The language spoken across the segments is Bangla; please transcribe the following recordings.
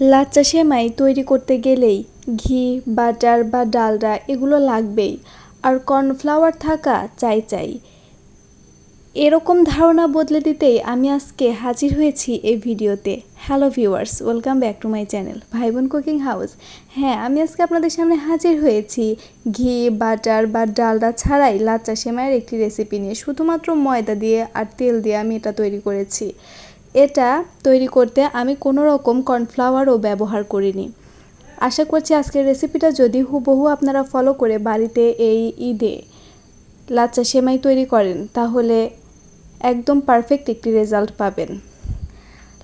লাচ্চা সেমাই তৈরি করতে গেলেই ঘি, বাটার বা ডালডা এগুলো লাগবেই, আর কর্নফ্লাওয়ার থাকা চাই চাই। এরকম ধারণা বদলে দিতেই আমি আজকে হাজির হয়েছি এই ভিডিওতে। Hello viewers, welcome back to my channel ভাই বোন কুকিং হাউস। হ্যাঁ আমি আজকে আপনাদের সামনে হাজির হয়েছি ঘি, বাটার বা ডালডা ছাড়াই লাচ্চা সেমাইয়ের একটি রেসিপি নিয়ে। শুধুমাত্র ময়দা দিয়ে আর তেল দিয়ে আমি এটা তৈরি করেছি। এটা তৈরি করতে আমি কোনো রকম কর্নফ্লাওয়ারও ব্যবহার করিনি। আশা করছি আজকের রেসিপিটা যদি হুবহু আপনারা ফলো করে বাড়িতে এই ঈদে লাচ্চা সেমাই তৈরি করেন, তাহলে একদম পারফেক্ট একটি রেজাল্ট পাবেন।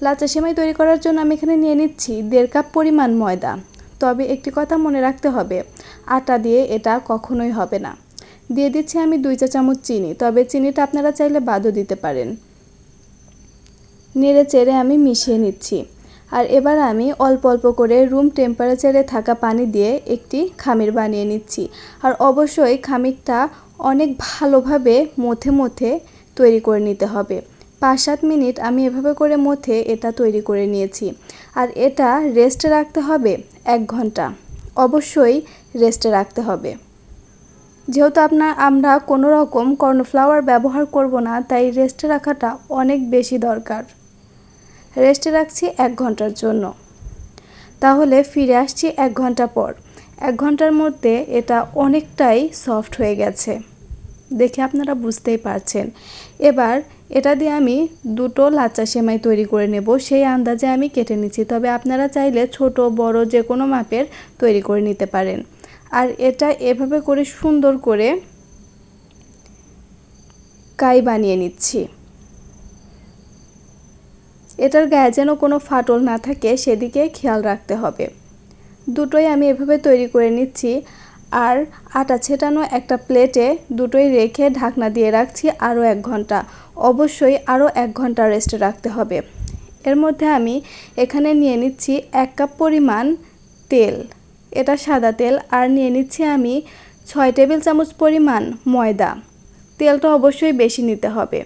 লাচ্চা সেমাই তৈরি করার জন্য আমি এখানে নিয়ে নিচ্ছি দেড় কাপ পরিমাণ ময়দা। তবে একটি কথা মনে রাখতে হবে, আটা দিয়ে এটা কখনোই হবে না। দিয়ে দিচ্ছি আমি দুই চা চামচ চিনি, তবে চিনিটা আপনারা চাইলে বাদও দিতে পারেন। নেড়ে চেড়ে আমি মিশিয়ে নিচ্ছি। আর এবার আমি অল্প অল্প করে রুম টেম্পারেচারে থাকা পানি দিয়ে একটি খামির বানিয়ে নিচ্ছি। আর অবশ্যই খামিরটা অনেক ভালোভাবে মথে মথে তৈরি করে নিতে হবে। পাঁচ সাত মিনিট আমি এভাবে করে মথে এটা তৈরি করে নিয়েছি। আর এটা রেস্টে রাখতে হবে এক ঘণ্টা। অবশ্যই রেস্টে রাখতে হবে। যেহেতু আপনার, আমরা কোনো রকম কর্নফ্লাওয়ার ব্যবহার করব না, তাই রেস্টে রাখাটা অনেক বেশি দরকার। রেস্টে রাখছি এক ঘণ্টার জন্য। তাহলে ফিরে আসছি এক ঘণ্টা পর। এক ঘণ্টার মধ্যে এটা অনেকটাই সফট হয়ে গেছে। দেখে আপনারা বুঝতেই পারছেন। এবার এটা দিয়ে আমি দুটো লাচ্চা সেমাই তৈরি করে নেব। সেই আন্দাজে আমি কেটে নিচ্ছি। তবে আপনারা চাইলে ছোট, বড় যে কোনো মাপের তৈরি করে নিতে পারেন। আর এটা এভাবে করে সুন্দর করে কাই বানিয়ে নিচ্ছি। এটার গায়ে যেন কোনো ফাটল না থাকে, সেদিকে খেয়াল রাখতে হবে। দুটোই আমি এভাবে তৈরি করে নিচ্ছি, আর আটা ছেটানো একটা প্লেটে দুটোই রেখে ঢাকনা দিয়ে রাখছি আরও এক ঘণ্টা। অবশ্যই আরও এক ঘণ্টা রেস্টে রাখতে হবে। এর মধ্যে আমি এখানে নিয়ে নিচ্ছি এক কাপ পরিমাণ তেল। এটা সাদা তেল, আর নিয়ে নিচ্ছি আমি ছয় টেবিল চামচ পরিমাণ ময়দা। তেলটা অবশ্যই বেশি নিতে হবে।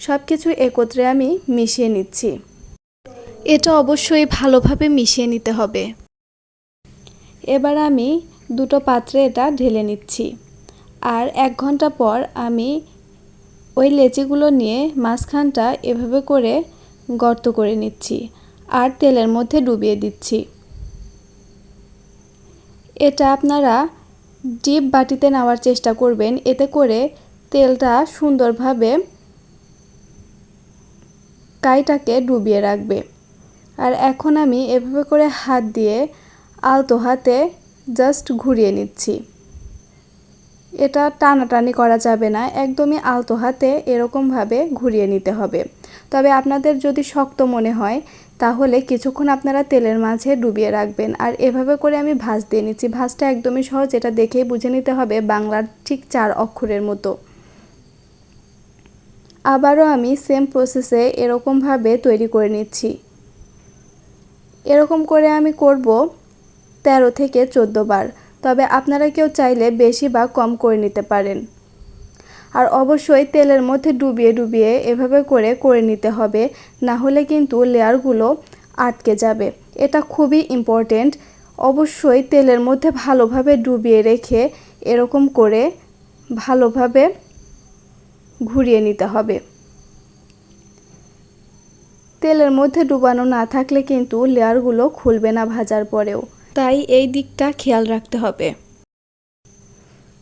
সব কিছু একত্রে আমি মিশিয়ে নিচ্ছি। এটা অবশ্যই ভালোভাবে মিশিয়ে নিতে হবে। এবার আমি দুটো পাত্রে এটা ঢেলে নিচ্ছি। আর এক ঘণ্টা পর আমি ওই লেচিগুলো নিয়ে মাঝখানটা এভাবে করে গর্ত করে নিচ্ছি আর তেলের মধ্যে ডুবিয়ে দিচ্ছি। এটা আপনারা ডিপ বাটিতে নেওয়ার চেষ্টা করবেন, এতে করে তেলটা সুন্দরভাবে কাইটাকে ডুবিয়ে রাখবে। আর এখন আমি এভাবে করে হাত দিয়ে আলতো হাতে জাস্ট ঘুরিয়ে নিচ্ছি। এটা টানাটানি করা যাবে না, একদমই আলতো হাতে এরকমভাবে ঘুরিয়ে নিতে হবে। তবে আপনাদের যদি শক্ত মনে হয়, তাহলে কিছুক্ষণ আপনারা তেলের মাঝে ডুবিয়ে রাখবেন আর এভাবে করে আমি ভাজ দিয়ে নিচ্ছি। ভাজটা একদমই সহজ, এটা দেখেই বুঝে নিতে হবে বাংলার ঠিক চার অক্ষরের মতো। আবারও আমি সেম প্রসেসে এরকমভাবে তৈরি করে নিচ্ছি। এরকম করে আমি করব তেরো থেকে চোদ্দ বার। তবে আপনারা কেউ চাইলে বেশি বা কম করে নিতে পারেন। আর অবশ্যই তেলের মধ্যে ডুবিয়ে ডুবিয়ে এভাবে করে করে নিতে হবে, না হলে কিন্তু লেয়ারগুলো আটকে যাবে। এটা খুবই ইম্পর্টেন্ট অবশ্যই তেলের মধ্যে ভালোভাবে ডুবিয়ে রেখে এরকম করে ভালোভাবে ঘুরিয়ে নিতে হবে। তেলের মধ্যে ডুবানো না থাকলে কিন্তু লেয়ারগুলো খুলবে না ভাজার পরেও। তাই এই দিকটা খেয়াল রাখতে হবে।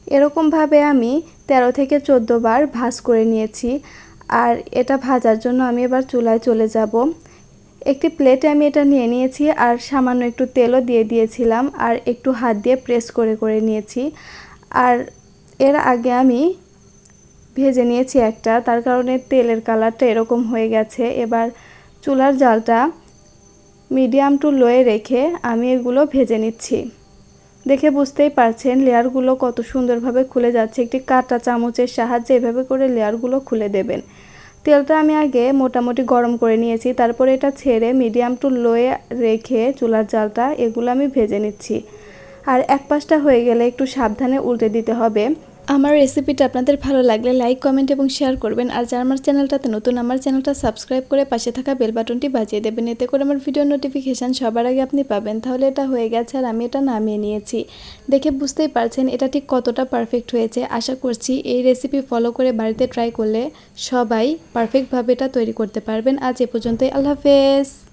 এরকমভাবে আমি ১৩ থেকে চোদ্দ বার ভাজ করে নিয়েছি। আর এটা ভাজার জন্য আমি এবার চুলায় চলে যাব। একটি প্লেটে আমি এটা নিয়ে নিয়েছি আর সামান্য একটু তেলও দিয়ে দিয়েছিলাম আর একটু হাত দিয়ে প্রেস করে করে নিয়েছি। আর এর আগে আমি ভেজে নিয়েছি একটা, তার কারণে তেলের কালারটা এরকম হয়ে গেছে। এবার চুলার জালটা মিডিয়াম টু লোয়ে রেখে আমি এগুলো ভেজে নিচ্ছি। দেখে বুঝতেই পারছেন লেয়ারগুলো কত সুন্দরভাবে খুলে যাচ্ছে। একটি কাটা চামচের সাহায্যে এভাবে করে লেয়ারগুলো খুলে দেবেন। তেলটা আমি আগে মোটামুটি গরম করে নিয়েছি, তারপরে এটা ছেড়ে মিডিয়াম টু লোয়ে রেখে চুলার জালটা এগুলো আমি ভেজে নিচ্ছি। আর এক পাশটা হয়ে গেলে একটু সাবধানে উল্টে দিতে হবে। আমার রেসিপিটা আপনাদের ভালো লাগলে লাইক কমেন্ট এবং শেয়ার করবেন। আর যারা আমার চ্যানেলটাতে নতুন, আমার চ্যানেলটা সাবস্ক্রাইব করে পাশে থাকা বেল বাটনটি বাজিয়ে দেবেন। এতে করে আমার ভিডিও নোটিফিকেশান সবার আগে আপনি পাবেন। তাহলে এটা হয়ে গেছে আর আমি এটা নামিয়ে নিয়েছি। দেখে বুঝতেই পারছেন এটা ঠিক কতটা পারফেক্ট হয়েছে। আশা করছি এই রেসিপি ফলো করে বাড়িতে ট্রাই করলে সবাই পারফেক্টভাবে এটা তৈরি করতে পারবেন। আজ এ পর্যন্তই। আল্লাহ হাফেজ।